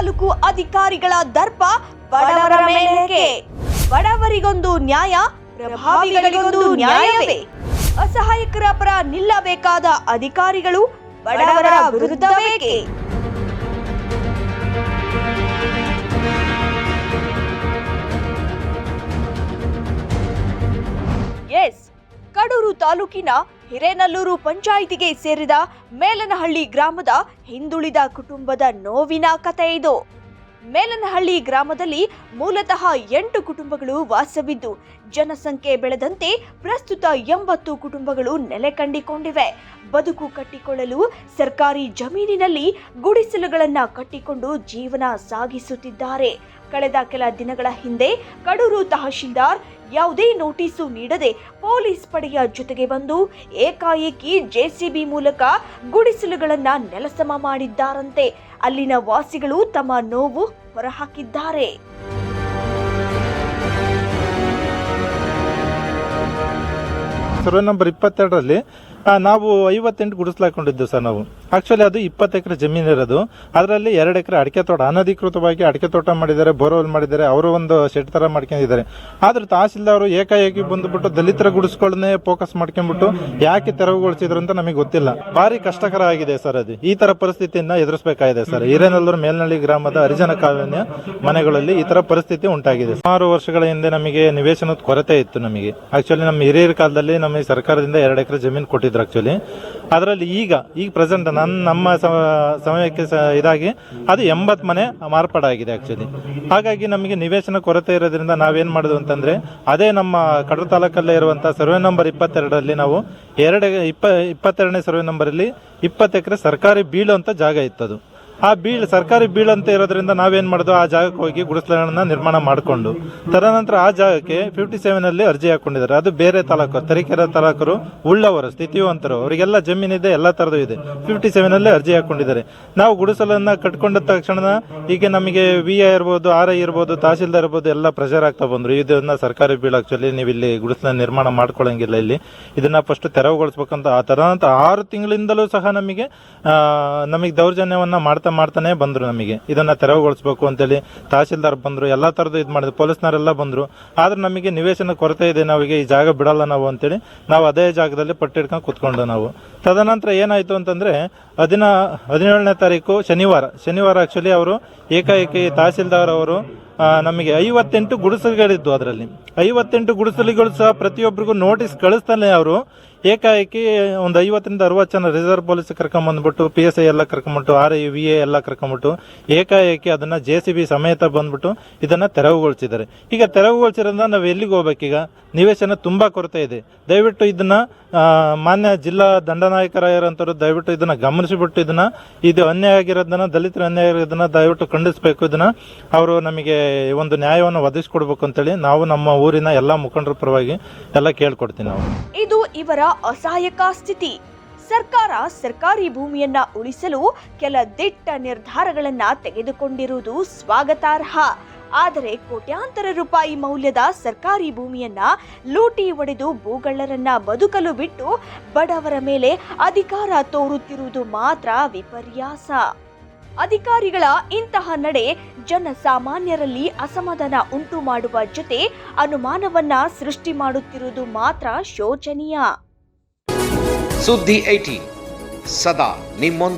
ತಾಲೂಕು ಅಧಿಕಾರಿಗಳ ದರ್ಪ ಬಡವರ ಮೇಲೆ ಬಡವರಿಗೊಂದು ನ್ಯಾಯ, ಪ್ರಭಾವಿಗಳಿಗೊಂದು ನ್ಯಾಯವೇ. ಅಸಹಾಯಕರ ಪರ ನಿಲ್ಲಬೇಕಾದ ಅಧಿಕಾರಿಗಳು ಬಡವರ ವಿರುದ್ಧವೇಕೆ? ಎಸ್, ಕಡೂರು ತಾಲೂಕಿನ ಹಿರೇನಲ್ಲೂರು ಪಂಚಾಯಿತಿಗೆ ಸೇರಿದ ಮೇಲನಹಳ್ಳಿ ಗ್ರಾಮದ ಹಿಂದುಳಿದ ಕುಟುಂಬದ ನೋವಿನ ಕಥೆ ಇದು. ಮೇಲನಹಳ್ಳಿ ಗ್ರಾಮದಲ್ಲಿ ಮೂಲತಃ ಎಂಟು ಕುಟುಂಬಗಳು ವಾಸವಿದ್ದು, ಜನಸಂಖ್ಯೆ ಬೆಳೆದಂತೆ ಪ್ರಸ್ತುತ ಎಂಬತ್ತು ಕುಟುಂಬಗಳು ನೆಲೆ ಕಂಡಿಕೊಂಡಿವೆ. ಬದುಕು ಕಟ್ಟಿಕೊಳ್ಳಲು ಸರ್ಕಾರಿ ಜಮೀನಿನಲ್ಲಿ ಗುಡಿಸಲುಗಳನ್ನು ಕಟ್ಟಿಕೊಂಡು ಜೀವನ ಸಾಗಿಸುತ್ತಿದ್ದಾರೆ. ಕಳೆದ ಕೆಲ ದಿನಗಳ ಹಿಂದೆ ಕಡೂರು ತಹಶೀಲ್ದಾರ್ ಯಾವುದೇ ನೋಟಿಸು ನೀಡದೆ ಪೊಲೀಸ್ ಪಡೆಯ ಜೊತೆಗೆ ಬಂದು ಏಕಾಏಕಿ ಜೆಸಿಬಿ ಮೂಲಕ ಗುಡಿಸಲುಗಳನ್ನು ನೆಲಸಮ ಮಾಡಿದ್ದಾರಂತೆ. ಅಲ್ಲಿನ ವಾಸಿಗಳು ತಮ್ಮ ನೋವು ಹೊರಹಾಕಿದ್ದಾರೆ. ಸರ್ವೆ ನಂಬರ್ ಇಪ್ಪತ್ತೆರಡರಲ್ಲಿ ನಾವು ಐವತ್ತೆಂಟು ಗುಡಿಸ್ಲಾಕೊಂಡಿದ್ದೆವು ಸರ್ ನಾವು. ಆಕ್ಚುಲಿ ಅದು ಇಪ್ಪತ್ತು ಎಕರೆ ಜಮೀನು ಇರೋದು. ಅದರಲ್ಲಿ ಎರಡು ಎಕರೆ ಅಡಿಕೆ ತೋಟ, ಅನಧಿಕೃತವಾಗಿ ಅಡಿಕೆ ತೋಟ ಮಾಡಿದ್ದಾರೆ, ಬೋರ್ವೆಲ್ ಮಾಡಿದ್ದಾರೆ, ಅವರು ಒಂದು ಶೆಡ್ ತರ ಮಾಡ್ಕೊಂಡಿದ್ದಾರೆ. ಆದ್ರೆ ತಹಸೀಲ್ದಾರ್ ಏಕಾಏಕಿ ಬಂದ್ಬಿಟ್ಟು ದಲಿತರ ಗುಡಿಸ್ಗಳನ್ನೇ ಫೋಕಸ್ ಮಾಡ್ಕೊಂಡ್ಬಿಟ್ಟು ಯಾಕೆ ತೆರವುಗೊಳಿಸಿದ್ರು ಅಂತ ನಮಗೆ ಗೊತ್ತಿಲ್ಲ. ಭಾರಿ ಕಷ್ಟಕರ ಆಗಿದೆ ಸರ್ ಅದು. ಈ ತರ ಪರಿಸ್ಥಿತಿಯನ್ನ ಎದುರಿಸಬೇಕಾಗಿದೆ ಸರ್. ಹಿರೇನಲ್ಲೂರು ಮೇಲ್ನಳ್ಳಿ ಗ್ರಾಮದ ಹರಿಜನ ಕಾಲೋನಿಯ ಮನೆಗಳಲ್ಲಿ ಈ ತರ ಪರಿಸ್ಥಿತಿ ಉಂಟಾಗಿದೆ. ಸುಮಾರು ವರ್ಷಗಳ ಹಿಂದೆ ನಮಗೆ ನಿವೇಶನದ ಕೊರತೆ ಇತ್ತು ನಮಗೆ. ಆಕ್ಚುಲಿ ನಮ್ಮ ಹಿರಿಯರ ಕಾಲದಲ್ಲಿ ನಮಗೆ ಸರ್ಕಾರದಿಂದ ಎರಡು ಎಕರೆ ಜಮೀನು ಕೊಟ್ಟಿದ್ರು ಆಕ್ಚುಲಿ ಅದರಲ್ಲಿ ಈಗ ಈಗ ಪ್ರೆಸೆಂಟ್ ನನ್ನ ನಮ್ಮ ಸಮಯಕ್ಕೆ ಇದಾಗಿ ಅದು ಎಂಬತ್ತು ಮನೆ ಮಾರ್ಪಾಡಾಗಿದೆ ಆ್ಯಕ್ಚುಲಿ ಹಾಗಾಗಿ ನಮಗೆ ನಿವೇಶನ ಕೊರತೆ ಇರೋದ್ರಿಂದ ನಾವೇನು ಮಾಡೋದು ಅಂತಂದರೆ, ಅದೇ ನಮ್ಮ ಕಡೂರು ತಾಲೂಕಲ್ಲೇ ಇರುವಂಥ ಸರ್ವೆ ನಂಬರ್ ಇಪ್ಪತ್ತೆರಡರಲ್ಲಿ ನಾವು ಎರಡು, ಇಪ್ಪ, ಇಪ್ಪತ್ತೆರಡನೇ ಸರ್ವೆ ನಂಬರಲ್ಲಿ ಇಪ್ಪತ್ತು ಎಕರೆ ಸರ್ಕಾರಿ ಬೀಳುವಂಥ ಜಾಗ ಇತ್ತದು. ಆ ಬೀಳ್ ಸರ್ಕಾರಿ ಬೀಳ್ ಅಂತ ಇರೋದ್ರಿಂದ ನಾವೇನ್ ಮಾಡಿದ್ವು ಆ ಜಾಗಕ್ಕೆ ಹೋಗಿ ಗುಡಿಸಲನ್ನ ನಿರ್ಮಾಣ ಮಾಡಿಕೊಂಡು ತದನಂತರ ಆ ಜಾಗಕ್ಕೆ ಫಿಫ್ಟಿ ಸೆವೆನ್ ಅಲ್ಲಿ ಅರ್ಜಿ ಹಾಕೊಂಡಿದ್ದಾರೆ. ಅದು ಬೇರೆ ತಾಲೂಕು, ತರೀಕೆರೆ ತಾಲೂಕರು ಉಳ್ಳವರು, ಸ್ಥಿತಿವಂತರು, ಅವರಿಗೆಲ್ಲ ಜಮೀನಿದೆ, ಎಲ್ಲ ತರದು ಇದೆ. ಫಿಫ್ಟಿ ಸೆವೆನ್ ಅಲ್ಲಿ ಅರ್ಜಿ ಹಾಕೊಂಡಿದ್ದಾರೆ. ನಾವು ಗುಡಿಸಲನ್ನ ಕಟ್ಕೊಂಡ ತಕ್ಷಣ ಈಗ ನಮಗೆ ವಿ ಐ ಇರ್ಬೋದು ಆರ್ ಐ ಇರ್ಬೋದು, ತಹಸೀಲ್ದಾರ್ ಇರ್ಬೋದು, ಎಲ್ಲ ಪ್ರೆಷರ್ ಆಗ್ತಾ ಬಂದ್ರು. ಇದನ್ನ ಸರ್ಕಾರಿ ಬೀಳ್ ಆಕ್ಚುಲಿ ನೀವು ಇಲ್ಲಿ ಗುಡಿಸಲ ನಿರ್ಮಾಣ ಮಾಡ್ಕೊಳ್ಳಂಗಿಲ್ಲ ಇಲ್ಲಿ. ಇದನ್ನ ಫಸ್ಟ್ ತೆರವುಗೊಳಿಸ್ಬೇಕಂತ ಆ ತದನಂತರ ಆರು ತಿಂಗಳಿಂದಲೂ ಸಹ ನಮಗೆ ನಮಗೆ ದೌರ್ಜನ್ಯವನ್ನ ಮಾಡ್ತಾ ಮಾಡ್ತಾನೆ ಬಂದ್ರು ನಮಗೆ. ಇದನ್ನ ತೆರವುಗೊಳಿಸ್ಬೇಕು ಅಂತೇಳಿ ತಹಸೀಲ್ದಾರ್ ಬಂದ್ರು, ಎಲ್ಲಾ ತರದ್ದು ಇದು ಮಾಡಿದ್ರು, ಪೊಲೀಸ್ನವರೆಲ್ಲ ಬಂದ್ರು. ಆದ್ರೆ ನಮಗೆ ನಿವೇಶನ ಕೊರತೆ ಇದೆ ನಾವಿಗೆ ಈ ಜಾಗ ಬಿಡಲ್ಲ ನಾವು ಅಂತೇಳಿ ನಾವು ಅದೇ ಜಾಗದಲ್ಲಿ ಪಟ್ಟಿಡ್ಕೊಂಡು ಕೂತ್ಕೊಂಡು ನಾವು. ತದನಂತರ ಏನಾಯ್ತು ಅಂತಂದ್ರೆ ಹದಿನ, ಹದಿನೇಳನೇ ತಾರೀಕು ಶನಿವಾರ. ಶನಿವಾರ ಆಕ್ಚುಲಿ ಅವರು ಏಕಾಏಕಿ ತಹಸೀಲ್ದಾರ್ ಅವರು ನಮಗೆ ಐವತ್ತೆಂಟು ಗುಡಿಸಲುಗಳಿದ್ದು ಅದರಲ್ಲಿ. ಐವತ್ತೆಂಟು ಗುಡಿಸಲುಗಳು ಸಹ ಪ್ರತಿಯೊಬ್ಬರಿಗೂ ನೋಟಿಸ್ ಕಳಿಸ್ತಾನೆ ಅವರು. ಏಕಾಏಕಿ ಒಂದು ಐವತ್ತರಿಂದ ಅರವತ್ತು ಜನ ರಿಸರ್ವ್ ಪೊಲೀಸ್ ಕರ್ಕೊಂಬಂದ್ಬಿಟ್ಟು ಪಿ ಎಸ್ ಐ ಎಲ್ಲ ಕರ್ಕೊಂಬಿಟ್ಟು ಆರ್ ಐ ವಿ ಎ ಎಲ್ಲ ಕರ್ಕೊಂಬಿಟ್ಟು, ಏಕಾಏಕಿ ಅದನ್ನ ಜೆ ಸಿ ಬಿ ಸಮೇತ ಬಂದ್ಬಿಟ್ಟು ಇದನ್ನ ತೆರವುಗೊಳಿಸಿದ್ದಾರೆ. ಈಗ ತೆರವುಗೊಳಿಸಿರೋದ್ರಿಂದ ನಾವು ಎಲ್ಲಿಗೆ ಹೋಗ್ಬೇಕೀಗ ನಿವೇಶನ ತುಂಬಾ ಕೊರತೆ ಇದೆ. ದಯವಿಟ್ಟು ಇದನ್ನ ಮಾನ್ಯ ಜಿಲ್ಲಾ ದಂಡನಾಯಕರಾಗಿರೋಂಥವ್ರು ದಯವಿಟ್ಟು ಇದನ್ನ ಗಮನಿಸಿಬಿಟ್ಟು ಇದನ್ನ, ಇದು ಅನ್ಯಾಯ ಆಗಿರೋದನ್ನ, ದಲಿತರ ಅನ್ಯಾಯ ಆಗಿರೋದನ್ನ ದಯವಿಟ್ಟು ಖಂಡಿಸಬೇಕು. ಇದನ್ನ ಅವರು ನಮಗೆ ಒಂದು ನ್ಯಾಯವನ್ನು ಒದಗಿಸ್ಕೊಡ್ಬೇಕು ಅಂತೇಳಿ ನಾವು ನಮ್ಮ ಊರಿನ ಎಲ್ಲ ಮುಖಂಡರ ಪರವಾಗಿ ಎಲ್ಲ ಕೇಳ್ಕೊಡ್ತೀವಿ ನಾವು. ಇದು ಇವರ ಅಸಹಾಯಕ ಸ್ಥಿತಿ. ಸರ್ಕಾರ ಸರ್ಕಾರಿ ಭೂಮಿಯನ್ನ ಉಳಿಸಲು ಕೆಲ ದಿಟ್ಟ ನಿರ್ಧಾರಗಳನ್ನ ತೆಗೆದುಕೊಂಡಿರುವುದು ಸ್ವಾಗತಾರ್ಹ. ಆದರೆ ಕೋಟ್ಯಾಂತರ ರೂಪಾಯಿ ಮೌಲ್ಯದ ಸರ್ಕಾರಿ ಭೂಮಿಯನ್ನ ಲೂಟಿ ಒಡೆದು ಭೂಗಳ್ಳರನ್ನ ಬದುಕಲು ಬಿಟ್ಟು ಬಡವರ ಮೇಲೆ ಅಧಿಕಾರ ತೋರುತ್ತಿರುವುದು ಮಾತ್ರ ವಿಪರ್ಯಾಸ. ಅಧಿಕಾರಿಗಳ ಇಂತಹ ನಡೆ ಜನಸಾಮಾನ್ಯರಲ್ಲಿ ಅಸಮಾಧಾನ ಉಂಟು ಮಾಡುವ ಜೊತೆ ಅನುಮಾನವನ್ನ ಸೃಷ್ಟಿ ಮಾಡುತ್ತಿರುವುದು ಮಾತ್ರ ಶೋಚನೀಯ. सुद्धि एटी सदा निम्न